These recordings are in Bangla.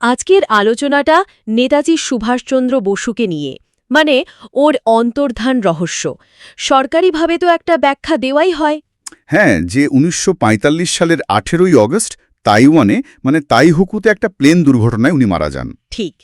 আজকের আলোচনাটা নেতাজি সুভাষচন্দ্র বসুকে নিয়ে। মানে ওর অন্তর্ধান রহস্য। সরকারিভাবে তো একটা ব্যাখ্যা দেওয়াই হয়। হ্যাঁ যে উনিশশো পঁয়তাল্লিশ সালের আঠেরোই অগস্ট তাইওয়ানে মানে তাইহুকুতে একটা প্লেন দুর্ঘটনায় উনি মারা যান। ঠিক।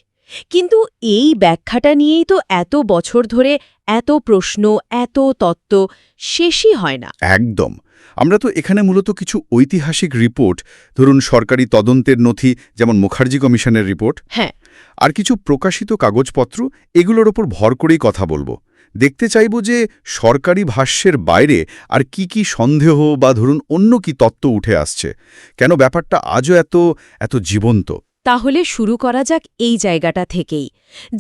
কিন্তু এই ব্যাখ্যাটা নিয়েই তো এত বছর ধরে এত প্রশ্ন এত তত্ত্ব শেষই হয় না। একদম। আমরা তো এখানে মূলত কিছু ঐতিহাসিক রিপোর্ট ধরুন সরকারি তদন্তের নথি যেমন মুখার্জি কমিশনের রিপোর্ট হ্যাঁ। আর কিছু প্রকাশিত কাগজপত্র এগুলোর ওপর ভর করেই কথা বলব। দেখতে চাইব যে সরকারি ভাষ্যের বাইরে আর কি কি সন্দেহ বা ধরুন অন্য কি তত্ত্ব উঠে আসছে। কেন ব্যাপারটা আজও এত এত জীবন্ত? তাহলে শুরু করা যাক এই জায়গাটা থেকেই,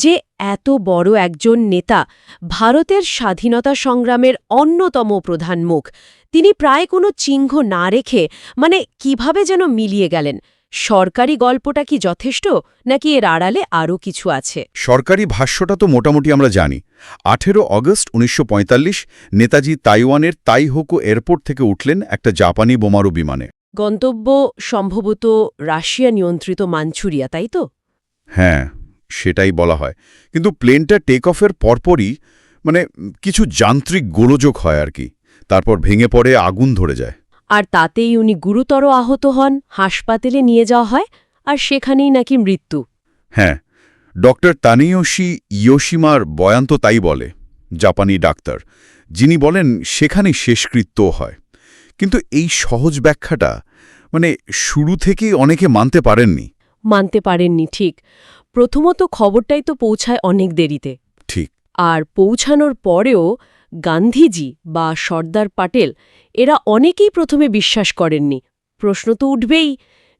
যে এত বড় একজন নেতা ভারতের স্বাধীনতা সংগ্রামের অন্যতম প্রধান মুখ। তিনি প্রায় কোনো চিহ্ন না রেখে মানে কীভাবে যেন মিলিয়ে গেলেন। সরকারি গল্পটা কি যথেষ্ট, নাকি এর আড়ালে আরও কিছু আছে? সরকারি ভাষ্যটা তো মোটামুটি আমরা জানি। আঠেরো অগস্ট উনিশশো পঁয়তাল্লিশ, নেতাজি তাইওয়ানের তাইহোকো এয়ারপোর্ট থেকে উঠলেন একটা জাপানি বোমারু বিমানে। গন্তব্য সম্ভবত রাশিয়া নিয়ন্ত্রিত মাঞ্চুরিয়া তাই তো? হ্যাঁ সেটাই বলা হয়। কিন্তু প্লেনটা টেক অফের পরপরই মানে কিছু যান্ত্রিক গোলযোগ হয় আর কি। তারপর ভেঙে পড়ে আগুন ধরে যায়। আর তাতেই উনি গুরুতর আহত হন হাসপাতালে নিয়ে যাওয়া হয় আর সেখানেই নাকি মৃত্যু। হ্যাঁ ডক্টর তানিয়োশি ইয়োশিমার বয়ান্ত তাই বলে জাপানি ডাক্তার যিনি বলেন সেখানেই শেষকৃত্যও হয়। কিন্তু এই সহজ ব্যাখ্যাটা মানে শুরু থেকেই অনেকে মানতে পারেননি। মানতে পারেননি ঠিক। প্রথমত খবরটাই তো পৌঁছায় অনেক দেরিতে। ঠিক। আর পৌঁছানোর পরেও গান্ধীজি বা সর্দার পাটেল এরা অনেকেই প্রথমে বিশ্বাস করেননি। প্রশ্ন তো উঠবেই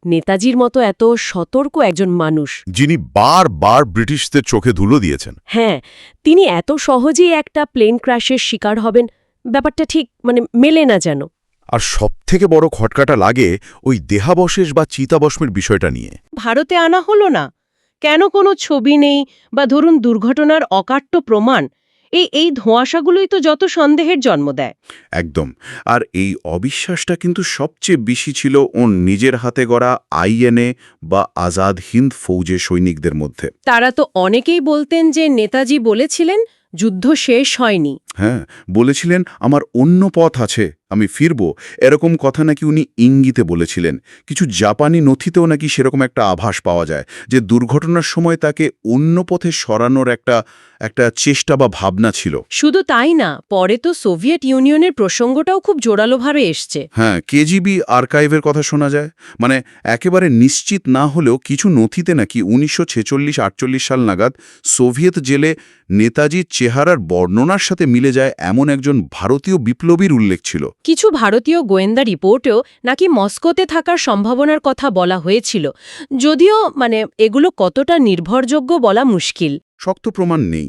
নেতাজির মতো এত সতর্ক একজন মানুষ। যিনি বারবার ব্রিটিশদের চোখে ধুলো দিয়েছেন। হ্যাঁ তিনি এত সহজেই একটা প্লেন ক্র্যাশের শিকার হবেন ব্যাপারটা ঠিক মানে মেলে না যেন। আর সবথেকে বড় খটকাটা লাগে ওই দেহাবশেষ বা চিতাবস্মের বিষয়টা নিয়ে। ভারতে আনা হলো না। কেন কোনো ছবি নেই বা ধরুন দুর্ঘটনার অকাট্য প্রমাণ? এই এই ধোঁয়াশাগুলোই তো যত সন্দেহের জন্ম দেয়। একদম। আর এই অবিশ্বাসটা কিন্তু সবচেয়ে বেশি ছিল ওর নিজের হাতে গড়া আইএনএ বা আজাদ হিন্দ ফৌজে সৈনিকদের মধ্যে। তারা তো অনেকেই বলতেন যে নেতাজি বলেছিলেন যুদ্ধ শেষ হয়নি। হ্যাঁ বলেছিলেন আমার অন্য পথ আছে। আমি ফিরব। এরকম কথা নাকি উনি ইঙ্গিতে বলেছিলেন। কিছু জাপানি নথিতেও নাকি সেরকম একটা আভাস পাওয়া যায় যে দুর্ঘটনার সময় তাকে অন্য পথে সরানোর একটা একটা চেষ্টা বা ভাবনা ছিল। শুধু তাই না পরে তো সোভিয়েত ইউনিয়নের প্রসঙ্গটাও খুব জোরালোভাবে এসছে। হ্যাঁ কেজিবি আর্কাইভের কথা শোনা যায়। মানে একেবারে নিশ্চিত না হলেও কিছু নথিতে নাকি উনিশশো ছেচল্লিশ আটচল্লিশ সাল নাগাদ সোভিয়েত জেলে নেতাজির চেহারার বর্ণনার সাথে মিলে যায় এমন একজন ভারতীয় বিপ্লবীর উল্লেখ ছিল। কিছু ভারতীয় গোয়েন্দা রিপোর্টেও নাকি মস্কোতে থাকার সম্ভাবনার কথা বলা হয়েছিল। যদিও মানে এগুলো কতটা নির্ভরযোগ্য বলা মুশকিল। শক্ত প্রমাণ নেই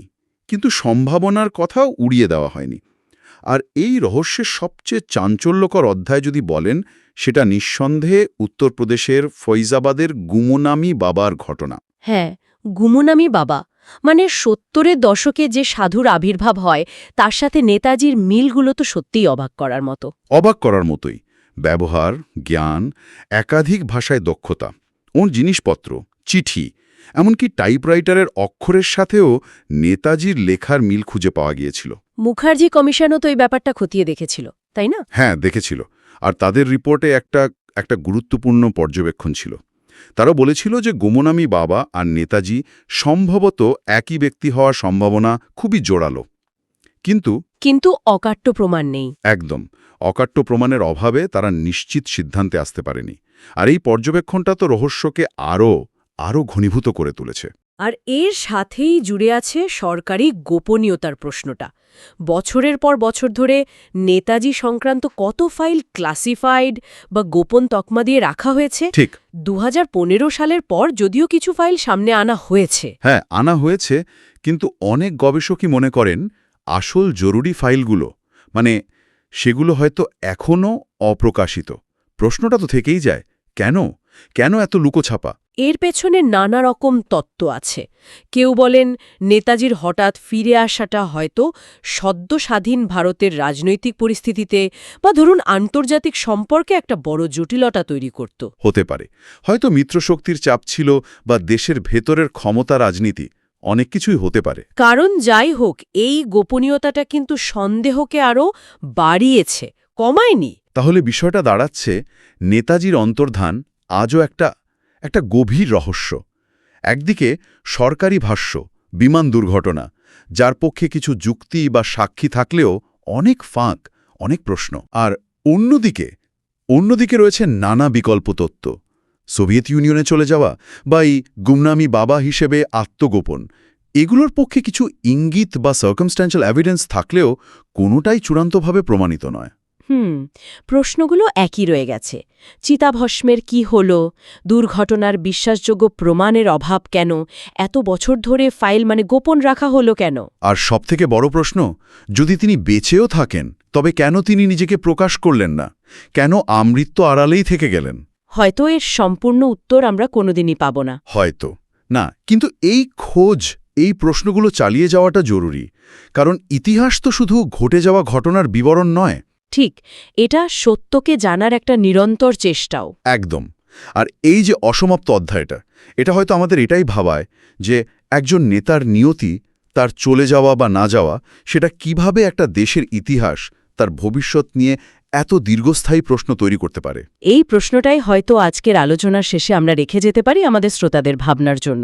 কিন্তু সম্ভাবনার কথাও উড়িয়ে দেওয়া হয়নি। আর এই রহস্যের সবচেয়ে চাঞ্চল্যকর অধ্যায় যদি বলেন সেটা নিঃসন্দেহে উত্তরপ্রদেশের ফৈজাবাদের গুমনামি বাবার ঘটনা। হ্যাঁ গুমনামি বাবা। মানে সত্তরের দশকে যে সাধুর আবির্ভাব হয় তার সাথে নেতাজির মিলগুলো তো সত্যিই অবাক করার মতো। অবাক করার মতোই। ব্যবহার জ্ঞান একাধিক ভাষায় দক্ষতা ওর জিনিসপত্র চিঠি এমনকি টাইপরাইটারের অক্ষরের সাথেও নেতাজির লেখার মিল খুঁজে পাওয়া গিয়েছিল। মুখার্জি কমিশনও তো এই ব্যাপারটা খতিয়ে দেখেছিল তাই না? হ্যাঁ দেখেছিল। আর তাদের রিপোর্টে একটা একটা গুরুত্বপূর্ণ পর্যবেক্ষণ ছিল। তারা বলেছিল যে গোমনামী বাবা আর নেতাজি সম্ভবত একই ব্যক্তি হওয়ার সম্ভাবনা খুবই জোরালো। কিন্তু কিন্তু অকাট্য প্রমাণ নেই। একদম অকাট্য প্রমাণের অভাবে তারা নিশ্চিত সিদ্ধান্তে আসতে পারেনি। আর এই পর্যবেক্ষণটা তো রহস্যকে আরও আরও ঘনীভূত করে তুলেছে। আর এর সাথেই জুড়ে আছে সরকারি গোপনীয়তার প্রশ্নটা। বছরের পর বছর ধরে নেতাজি সংক্রান্ত কত ফাইল ক্লাসিফাইড বা গোপন তকমা দিয়ে রাখা হয়েছে? ঠিক। দু হাজার পনেরো সালের পর যদিও কিছু ফাইল সামনে আনা হয়েছে। হ্যাঁ আনা হয়েছে কিন্তু অনেক গবেষকই মনে করেন আসল জরুরি ফাইলগুলো মানে সেগুলো হয়তো এখনও অপ্রকাশিত। প্রশ্নটা তো থেকেই যায় কেন? কেন এত লুকোছাপা? এর পেছনে নানা রকম তত্ত্ব আছে। কেউ বলেন নেতাজির হঠাৎ ফিরে আসাটা হয়তো সদ্য স্বাধীন ভারতের রাজনৈতিক পরিস্থিতিতে বা ধরুন আন্তর্জাতিক সম্পর্কে একটা বড় জটিলতা তৈরি করত। হতে পারে। হয়তো মিত্রশক্তির চাপ ছিল বা দেশের ভেতরের ক্ষমতা রাজনীতি অনেক কিছুই হতে পারে। কারণ যাই হোক এই গোপনীয়তাটা কিন্তু সন্দেহকে আরও বাড়িয়েছে কমায়নি। তাহলে বিষয়টা দাঁড়াচ্ছে, নেতাজির অন্তর্ধান আজও একটা একটা গভীর রহস্য। একদিকে সরকারি ভাষ্য, বিমান দুর্ঘটনা, যার পক্ষে কিছু যুক্তি বা সাক্ষী থাকলেও অনেক ফাঁক, অনেক প্রশ্ন। আর অন্যদিকে অন্যদিকে রয়েছে নানা বিকল্প তত্ত্ব। সোভিয়েত ইউনিয়নে চলে যাওয়া বা এই গুমনামি বাবা হিসেবে আত্মগোপন, এগুলোর পক্ষে কিছু ইঙ্গিত বা সার্কামস্ট্যান্সিয়াল এভিডেন্স থাকলেও কোনোটাই চূড়ান্তভাবে প্রমাণিত নয়। হুম প্রশ্নগুলো একই রয়ে গেছে। চিতাভস্মের কি হল? দুর্ঘটনার বিশ্বাসযোগ্য প্রমাণের অভাব কেন? এত বছর ধরে ফাইল মানে গোপন রাখা হলো কেন? আর সবথেকে বড় প্রশ্ন যদি তিনি বেঁচেও থাকেন তবে কেন তিনি নিজেকে প্রকাশ করলেন না? কেন আমৃত্য আড়ালেই থেকে গেলেন? হয়তো এর সম্পূর্ণ উত্তর আমরা কোনোদিনই পাব না। হয়তো। না কিন্তু এই খোঁজ এই প্রশ্নগুলো চালিয়ে যাওয়াটা জরুরি। কারণ ইতিহাস তো শুধু ঘটে যাওয়া ঘটনার বিবরণ নয় ঠিক এটা সত্যকে জানার একটা নিরন্তর চেষ্টাও। একদম। আর এই যে অসমাপ্ত অধ্যায়টা এটা হয়তো আমাদের এটাই ভাবায় যে একজন নেতার নিয়তি তার চলে যাওয়া বা না যাওয়া সেটা কীভাবে একটা দেশের ইতিহাস তার ভবিষ্যৎ নিয়ে এত দীর্ঘস্থায়ী প্রশ্ন তৈরি করতে পারে। এই প্রশ্নটাই হয়তো আজকের আলোচনার শেষে আমরা রেখে যেতে পারি আমাদের শ্রোতাদের ভাবনার জন্য।